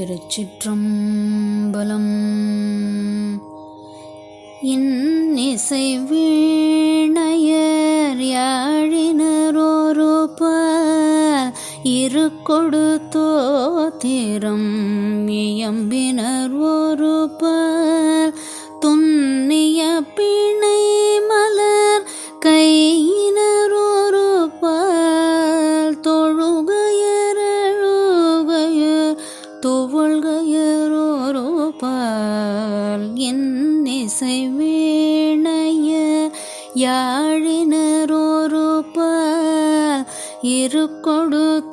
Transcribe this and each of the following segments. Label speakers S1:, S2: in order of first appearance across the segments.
S1: திருச்சிற்றம்பலம். இன்னிசை வீணையர் யாழினரோரு பால் இரு கொடுத்தோத்திரம் இயம்பினர் ஒரு யாழினரோரு பால் இரு கொடுத்தோத்திரம்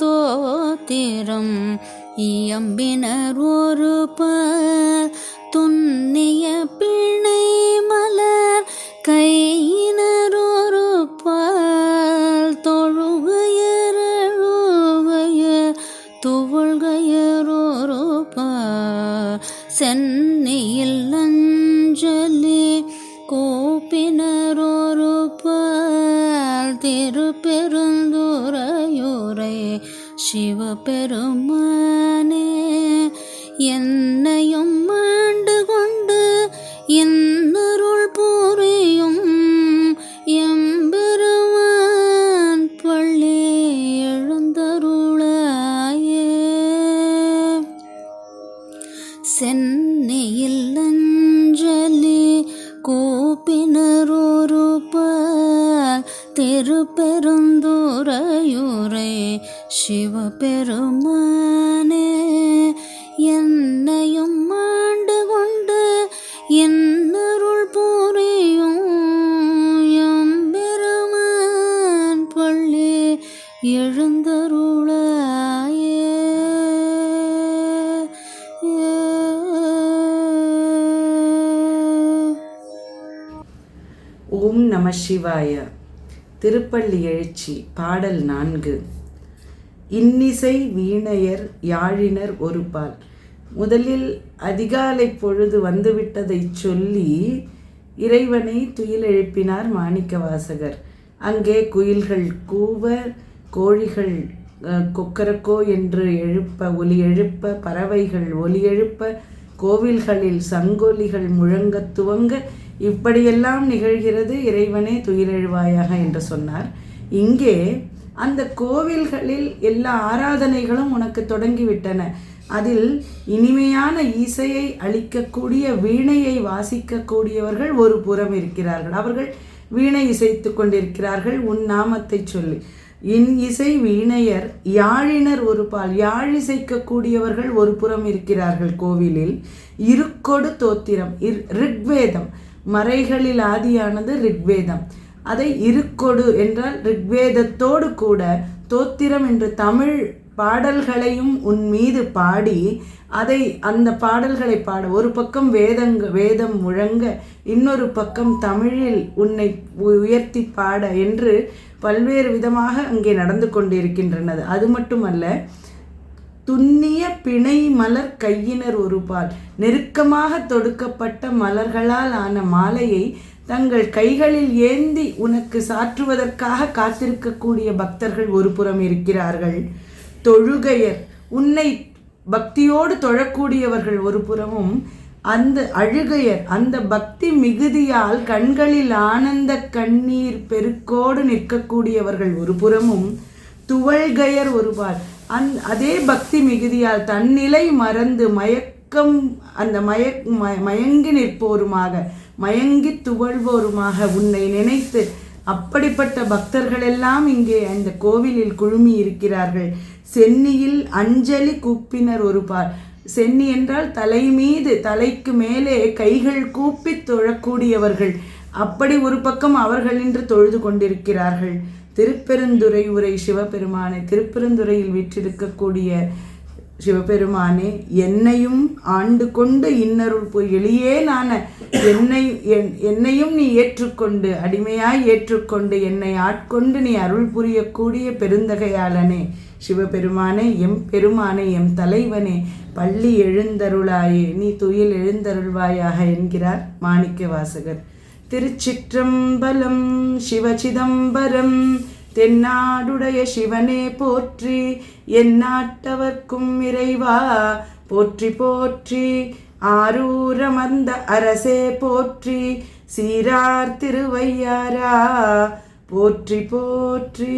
S1: இயம்பினர் ஒரு பால் துன்னிய பிணை மலர் கையினர் ஒரு பால் தொழுகையரழுகையர் துவள்கையரோரு பால் சென்னையில் திருப்பெருந்துரையுரை சிவபெருமானே என்னையும் ஆண்டு கொண்டு இன்னருள் புரியும் எம்பெருமான் பள்ளி எழுந்தருளாயே. சென்னையில் திருப்பெருந்துரையுரை சிவபெருமானே என்னையும் ஆண்டு கொண்டு என்னருள் புரியும் எம்பெருமான் பள்ளி எழுந்தருளாயே.
S2: ஓம் நம சிவாய. திருப்பள்ளி எழுச்சி பாடல் நான்கு. இன்னிசை வீணையர் யாழினர் ஒரு பால் முதலில் அதிகாலை பொழுது வந்துவிட்டதைச் சொல்லி இறைவனை துயில் எழுப்பினார் மாணிக்கவாசகர். அங்கே குயில்கள் கூவ கோழிகள் அஹ், கொக்கரக்கோ என்று எழுப்ப ஒலி எழுப்ப பறவைகள் ஒலி எழுப்ப கோவில்களில் சங்கொலிகள் முழங்க துவங்க இப்படியெல்லாம் நிகழ்கிறது இறைவனே துயிரெழுவாயாக என்று சொன்னார். இங்கே அந்த கோவில்களில் எல்லா ஆராதனைகளும் உனக்கு தொடங்கிவிட்டன. அதில் இனிமையான இசையை அளிக்கக்கூடிய வீணையை வாசிக்கக்கூடியவர்கள் ஒரு புறம் இருக்கிறார்கள். அவர்கள் வீணை இசைத்து கொண்டிருக்கிறார்கள். உன் நாமத்தை சொல்லி. இன் இசை வீணையர் யாழினர் ஒரு பால். யாழ் இசைக்கக்கூடியவர்கள் ஒரு புறம் இருக்கிறார்கள் கோவிலில். இருக்கொடு தோத்திரம் இர் ரிக்வேதம். மறைகளில் ஆதியானது ரிக்வேதம். அதை இருக்கொடு என்றால் ரிக்வேதத்தோடு கூட தோத்திரம் என்று தமிழ் பாடல்களையும் உன் மீது பாடி அதை அந்த பாடல்களை பாட. ஒரு பக்கம் வேதங்க வேதம் முழங்க இன்னொரு பக்கம் தமிழில் உன்னை உயர்த்தி பாட என்று பல்வேறு விதமாக அங்கே நடந்து கொண்டிருக்கின்றனது. அது மட்டுமல்ல துன்னிய பிணை மலர் கையினர் ஒருபால். நெருக்கமாக தொடுக்கப்பட்ட மலர்களால் ஆன மாலையை தங்கள் கைகளில் ஏந்தி உனக்கு சாற்றுவதற்காக காத்திருக்கக்கூடிய பக்தர்கள் ஒரு புறம் இருக்கிறார்கள். தொழுகையர் உன்னை பக்தியோடு தொழக்கூடியவர்கள் ஒரு புறமும் அந்த அழுகையர் அந்த பக்தி மிகுதியால் கண்களில் ஆனந்த கண்ணீர் பெருக்கோடு நிற்கக்கூடியவர்கள் ஒரு புறமும் துவள்கையர் ஒருபால். அந் அதே பக்தி மிகுதியால் தன்னிலை மறந்து மயக்கம் அந்த மயக் மயங்கி நிற்போருமாக மயங்கி துவழ்வோருமாக உன்னை நினைத்து அப்படிப்பட்ட பக்தர்களெல்லாம் இங்கே அந்த கோவிலில் குழுமி இருக்கிறார்கள். சென்னியில் அஞ்சலி கூப்பினர் ஒரு பார் சென்னி என்றால் தலை மீது தலைக்கு மேலே கைகள் கூப்பித் தொழக்கூடியவர்கள். அப்படி ஒரு பக்கம் அவர்கள் நின்று தொழுது கொண்டிருக்கிறார்கள். திருப்பெருந்துறை உரை சிவபெருமானை திருப்பெருந்துறையில் விற்றிருக்கக்கூடிய சிவபெருமானே என்னையும் ஆண்டு கொண்டு இன்னருள் போய் நான் என்னை என்- என்னையும் நீ ஏற்றுக்கொண்டு அடிமையாய் ஏற்றுக்கொண்டு என்னை ஆட்கொண்டு நீ அருள் புரியக்கூடிய பெருந்தகையாளனே சிவபெருமானே எம் பெருமானே எம் தலைவனே பள்ளி எழுந்தருளாயே நீ துயில் எழுந்தருள்வாயாக என்கிறார் மாணிக்க வாசகர் திருச்சிற்றம்பலம் சிவசிதம்பரம். தென்னாடுடைய சிவனே போற்றி எந்நாட்டவர்க்கும் இறைவா போற்றி போற்றி. ஆரூரமர்ந்த அரசே போற்றி சீரார் திருவையாரா போற்றி போற்றி.